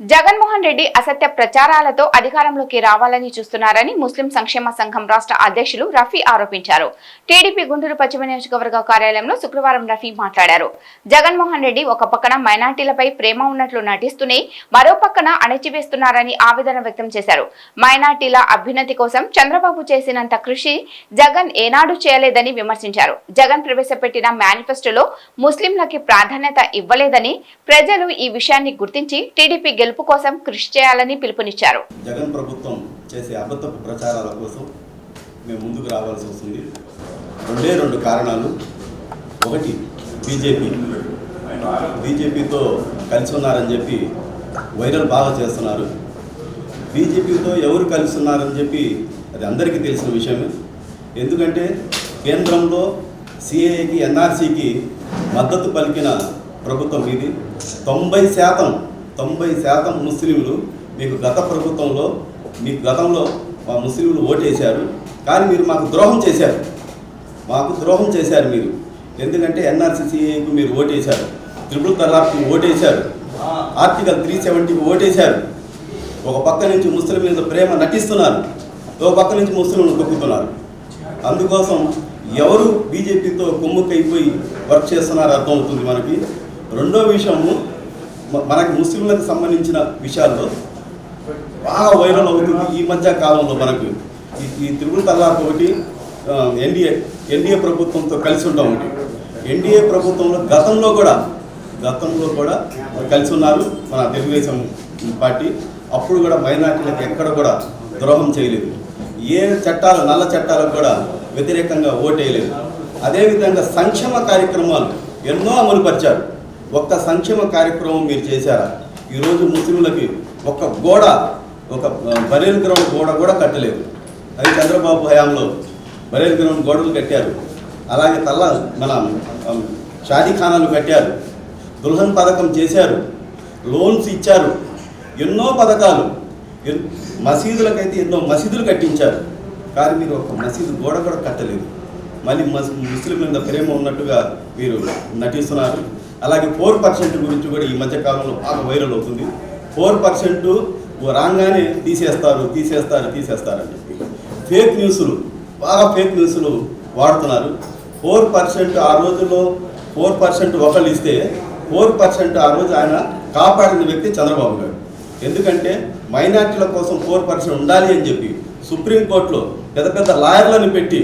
జగన్మోహన్ రెడ్డి అసత్య ప్రచారాలతో అధికారంలోకి రావాలని చూస్తున్నారని ముస్లిం సంక్షేమ సంఘం రాష్ట్ర అధ్యక్షులు రఫీ ఆరోపించారు. టీడీపీ గుంటూరు పశ్చిమ నియోజకవర్గ కార్యాలయంలో శుక్రవారం రఫీ మాట్లాడారు. జగన్మోహన్ రెడ్డి ఒక పక్కన మైనార్టీలపై ప్రేమ ఉన్నట్లు నటిస్తూనే మరో పక్కన అణచివేస్తున్నారని ఆవేదన వ్యక్తం చేశారు. మైనార్టీల అభ్యున్నతి కోసం చంద్రబాబు చేసినంత కృషి జగన్ ఏనాడు చేయలేదని విమర్శించారు. జగన్ ప్రవేశపెట్టిన మేనిఫెస్టోలో ముస్లింలకి ప్రాధాన్యత ఇవ్వలేదని ప్రజలు ఈ విషయాన్ని గుర్తించి టీడీపీ గెలుపు కోసం కృషి చేయాలని పిలుపునిచ్చారు. జగన్ ప్రభుత్వం చేసే అబద్ధపు ప్రచారాల కోసం మేము ముందుకు రావాల్సి వస్తుంది. రెండే రెండు కారణాలు. ఒకటి బీజేపీ. బీజేపీతో కలిసి ఉన్నారని చెప్పి వైరల్ బాగా చేస్తున్నారు. బీజేపీతో ఎవరు కలిసి ఉన్నారని చెప్పి అది అందరికీ తెలిసిన విషయమే. ఎందుకంటే కేంద్రంలో సిఏఏకి ఎన్ఆర్సీకి మద్దతు పలికిన ప్రభుత్వం ఇది. తొంభై శాతం తొంభై శాతం ముస్లింలు మీకు గత ప్రభుత్వంలో మీకు గతంలో మా ముస్లింలు ఓటేశారు. కానీ మీరు మాకు ద్రోహం చేశారు. మాకు ద్రోహం చేశారు మీరు. ఎందుకంటే ఎన్ఆర్సీసీఏకు మీరు ఓటేశారు. త్రిపుల్ తలాక్కి ఓటేశారు. ఆర్టికల్ త్రీ సెవెంటీకి ఓటేశారు. ఒక పక్క నుంచి ముస్లిం మీద ప్రేమ నటిస్తున్నారు. ఒక పక్క నుంచి ముస్లింలు తొక్కుతున్నారు అందుకోసం ఎవరు బీజేపీతో కొమ్ముకైపోయి వర్క్ చేస్తున్నారో అర్థమవుతుంది మనకి. రెండో విషయము మనకు ముస్లింలకు సంబంధించిన విషయాల్లో బాగా వైరల్ అవుతుంది ఈ మధ్య కాలంలో మనకు. ఈ- ఈ త్రిపుల్ తలాక్ ఒకటి ఎన్డీఏ ఎన్డీఏ ప్రభుత్వంతో కలిసి ఉండడం ఒకటి. ఎన్డీఏ ప్రభుత్వంలో గతంలో కూడా గతంలో కూడా కలిసి ఉన్నారు మన తెలుగుదేశం పార్టీ. అప్పుడు కూడా మైనార్టీలకు ఎక్కడ కూడా ద్రోహం చేయలేదు. ఏ చట్టాలు నల్ల చట్టాలకు కూడా వ్యతిరేకంగా ఓటేయలేదు. అదేవిధంగా సంక్షేమ కార్యక్రమాలు ఎన్నో అమలుపరిచారు. ఒక్క సంక్షేమ కార్యక్రమం మీరు చేశారా? ఈరోజు ముస్లింలకి ఒక్క గోడ ఒక బరేల్ గ్రౌండ్ గోడ కూడా కట్టలేదు. అది చంద్రబాబు హయాంలో బరేల్ గ్రౌండ్ గోడలు కట్టారు. అలాగే తల్ల మన షాదీఖానాలు కట్టారు. దుల్హన్ పథకం చేశారు. లోన్స్ ఇచ్చారు. ఎన్నో పథకాలు. ఎన్- మసీదులకైతే ఎన్నో మసీదులు కట్టించారు. కానీ మీరు ఒక మసీదు గోడ కూడా కట్టలేదు. మళ్ళీ మస్ ముస్లిం మీద ప్రేమ ఉన్నట్టుగా మీరు నటిస్తున్నారు. అలాగే ఫోర్ పర్సెంట్ గురించి కూడా ఈ మధ్య కాలంలో బాగా వైరల్ అవుతుంది. ఫోర్ పర్సెంట్ రాగానే తీసేస్తారు తీసేస్తారు తీసేస్తారు అని చెప్పి ఫేక్ న్యూస్లు బాగా ఫేక్ న్యూస్లు వాడుతున్నారు. ఫోర్ పర్సెంట్ ఆ రోజుల్లో ఫోర్ పర్సెంట్ ఒకళ్ళు ఇస్తే ఫోర్ పర్సెంట్ ఆ రోజు ఆయన కాపాడిన వ్యక్తి చంద్రబాబు గారు. ఎందుకంటే మైనార్టీల కోసం ఫోర్ పర్సెంట్ ఉండాలి అని చెప్పి సుప్రీంకోర్టులో పెద్ద పెద్ద లాయర్లను పెట్టి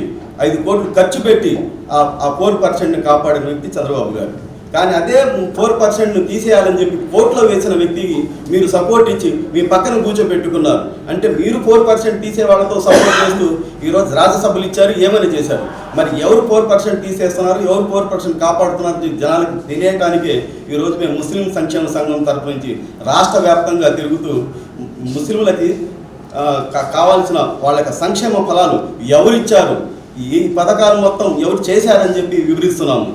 ఐదు కోట్లు ఖర్చు పెట్టి ఆ ఆ ఫోర్ పర్సెంట్ని కాపాడిన వ్యక్తి చంద్రబాబు గారు. కానీ అదే ఫోర్ పర్సెంట్ను తీసేయాలని చెప్పి కోర్టులో వేసిన వ్యక్తికి మీరు సపోర్ట్ ఇచ్చి మీ పక్కన కూర్చోబెట్టుకున్నారు. అంటే మీరు ఫోర్ పర్సెంట్ తీసే వాళ్ళతో సపోర్ట్ చేస్తూ ఈరోజు రాజ్యసభలు ఇచ్చారు ఏమని చేశారు? మరి ఎవరు ఫోర్ పర్సెంట్ తీసేస్తున్నారు ఎవరు ఫోర్ పర్సెంట్ కాపాడుతున్నారు జనాలకు తెలియటానికే ఈరోజు మేము ముస్లిం సంక్షేమ సంఘం తరపు నుంచి రాష్ట్ర వ్యాప్తంగా తిరుగుతూ ముస్లింలకి కావాల్సిన వాళ్ళ యొక్క సంక్షేమ ఫలాలు ఎవరిచ్చారు? ఈ పథకాలు మొత్తం ఎవరు చేశారని చెప్పి వివరిస్తున్నాము.